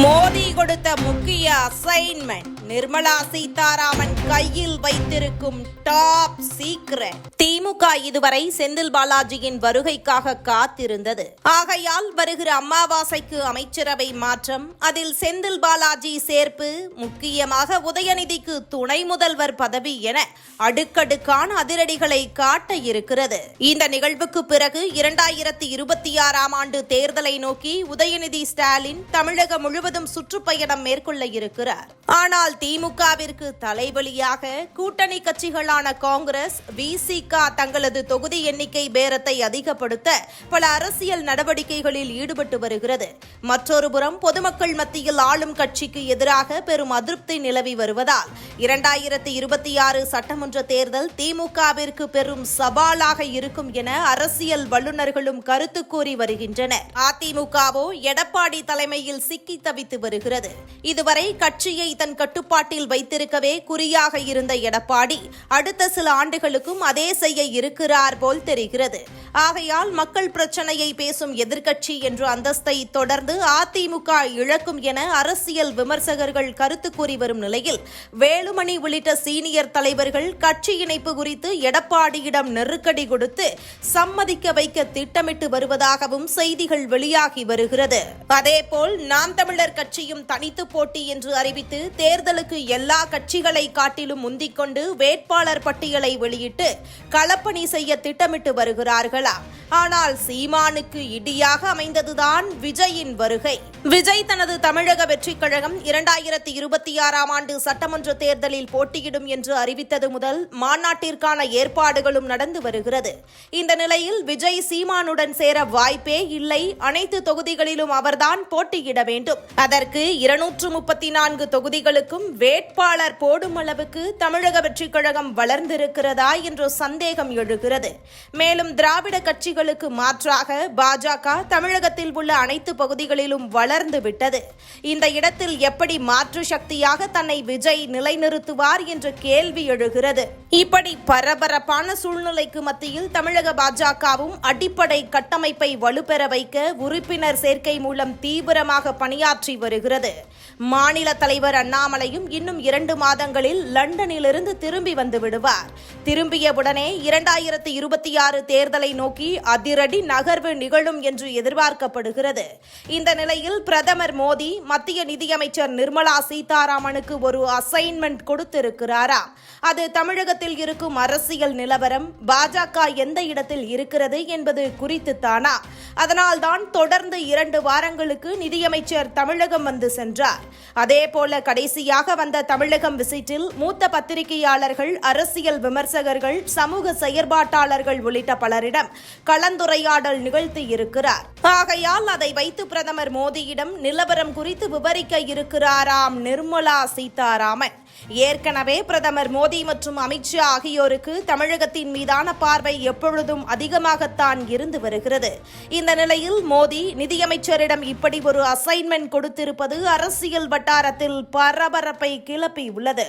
மோடி கொடுத்த முக்கிய அசைன்மெண்ட் நிர்மலா சீதாராமன் கையில் வைத்திருக்கும் டாப் சீக்ரெட் திமுக இதுவரை செந்தில் பாலாஜியின் வருகைக்காக காத்திருந்தது. ஆகையால் வருகிற அமாவாசைக்கு அமைச்சரவை மாற்றம் அதில் செந்தில் பாலாஜி சேர்ப்பு முக்கியமாக உதயநிதிக்கு துணை முதல்வர் பதவி என அடுக்கடுக்கான அதிரடிகளை காட்ட இருக்கிறது. இந்த நிகழ்வுக்கு பிறகு இரண்டாயிரத்தி இருபத்தி ஆறாம் ஆண்டு தேர்தலை நோக்கி உதயநிதி ஸ்டாலின் தமிழகம் முழுவதும் சுற்றுப்பயணம் மேற்கொள்ள இருக்கிறார். ஆனால் திமுகவிற்கு தலைவலியாக கூட்டணி கட்சிகளான காங்கிரஸ் விசிக தங்களது தொகுதி எண்ணிக்கை பேரத்தை அதிகப்படுத்த பல அரசியல் நடவடிக்கைகளில் ஈடுபட்டு வருகிறது. மற்றொருபுறம் பொதுமக்கள் மத்தியில் ஆளும் கட்சிக்கு எதிராக பெரும் அதிருப்தி நிலவி வருவதால் இரண்டாயிரத்தி இருபத்தி ஆறு சட்டமன்ற தேர்தல் திமுகவிற்கு பெரும் சவாலாக இருக்கும் என அரசியல் வல்லுநர்களும் கருத்து கூறி வருகின்றனர். அதிமுகவோ எடப்பாடி தலைமையில் சிக்கி தவித்து வருகிறது. இதுவரை கட்சியை தன் கட்டுப்பாட்டில் வைத்திருக்கவே குறியாக இருந்த எடப்பாடி அடுத்த சில ஆண்டுகளுக்கும் அதே செய்ய இரு இருக்கிறார் போல் தெரிகிறது. ஆகையால் மக்கள் பிரச்சனையை பேசும் எதிர்க்கட்சி என்ற அந்தஸ்தை தொடர்ந்து அதிமுக இழக்கும் என அரசியல் விமர்சகர்கள் கருத்து கூறி வரும் நிலையில் வேலுமணி உள்ளிட்ட சீனியர் தலைவர்கள் கட்சி இணைப்பு குறித்து எடப்பாடியிடம் நெருக்கடி கொடுத்து சம்மதிக்க வைக்க திட்டமிட்டு வருவதாகவும் செய்திகள் வெளியாகி வருகிறது. அதேபோல் நாம் தமிழர் கட்சியும் தனித்து போட்டி என்று அறிவித்து தேர்தலுக்கு எல்லா கட்சிகளை காட்டிலும் முந்திக்கொண்டு வேட்பாளர் பட்டியலை வெளியிட்டு களப்பணி கூட்டணி செய்ய திட்டமிட்டு வருகிறார்களா? ஆனால் சீமானுக்கு இடியாக அமைந்ததுதான் விஜயின் வருகை. விஜய் தனது தமிழக வெற்றிக் கழகம் இரண்டாயிரத்தி இருபத்தி ஆறாம் ஆண்டு சட்டமன்ற தேர்தலில் போட்டியிடும் என்று அறிவித்தது முதல் மாநாட்டிற்கான ஏற்பாடுகளும் நடந்து வருகிறது. இந்த நிலையில் விஜய் சீமானுடன் சேர வாய்ப்பே இல்லை. அனைத்து தொகுதிகளிலும் அவர்தான் போட்டியிட வேண்டும். அதற்கு இருநூற்று முப்பத்தி நான்கு தொகுதிகளுக்கும் வேட்பாளர் போடும் அளவுக்கு தமிழக வெற்றிக் கழகம் வளர்ந்திருக்கிறதா என்ற சந்தேகம் எழுகிறது மேலும் திராவிட கட்சிகளுக்கு மாற்றாக பாஜக தமிழகத்தில் உள்ள அனைத்து பகுதிகளிலும் வளர்ந்து விட்டது. இந்த இடத்தில் எப்படி மாற்று சக்தியாக தன்னை விஜய் நிலைநிறுத்துவார் என்ற கேள்வி எழுகிறது. இப்படி பரபரப்பான சூழ்நிலைக்கு மத்தியில் தமிழக பாஜகவும் அடிப்படை கட்டமைப்பை வலுப்பெற வைக்க உறுப்பினர் சேர்க்கை மூலம் தீவிரமாக பணியாற்றி வருகிறது. மாநில தலைவர் அண்ணாமலையும் இன்னும் இரண்டு மாதங்களில் லண்டனிலிருந்து திரும்பி வந்து விடுவார். திரும்பியவுடனே இரண்டாயிரத்தி இருபத்தி ஆறு தேர்தலை நோக்கி அதிரடி நகர்வு நிகழும் என்று எதிர்பார்க்கப்படுகிறது. இந்த நிலையில் பிரதமர் மோடி மத்திய நிதியமைச்சர் நிர்மலா சீதாராமனுக்கு ஒரு அசைன்மெண்ட் கொடுத்திருக்கிறாரா? அது தமிழகத்தில் இருக்கும் அரசியல் நிலவரம் பாஜக எந்த இடத்தில் இருக்கிறது என்பது குறித்து தானா? அதனால்தான் தொடர்ந்து இரண்டு வாரங்களுக்கு நிதியமைச்சர் தமிழகம் வந்து சென்றார். அதேபோல கடைசியாக வந்த தமிழகம் விசிட்டில் மூத்த பத்திரிகையாளர்கள் அரசியல் விமர்சகர்கள் சமூக செயல் செயற்பாட்டாளர்கள் உள்ளிட்ட பலரிடம் கலந்துரையாடல் நிகழ்த்தி இருக்கிறார். ஆகையால் அதை வைத்து பிரதமர் மோடியிடம் நிலவரம் குறித்து விவரிக்க இருக்கிறாராம் நிர்மலா சீதாராமன். ஏற்கனவே பிரதமர் மோடி மற்றும் அமித்ஷா ஆகியோருக்கு தமிழகத்தின் மீதான பார்வை எப்பொழுதும் அதிகமாகத்தான் இருந்து வருகிறது. இந்த நிலையில் மோடி நிதியமைச்சரிடம் இப்படி ஒரு அசைன்மெண்ட் கொடுத்திருப்பது அரசியல் வட்டாரத்தில் பரபரப்பை கிளப்பி உள்ளது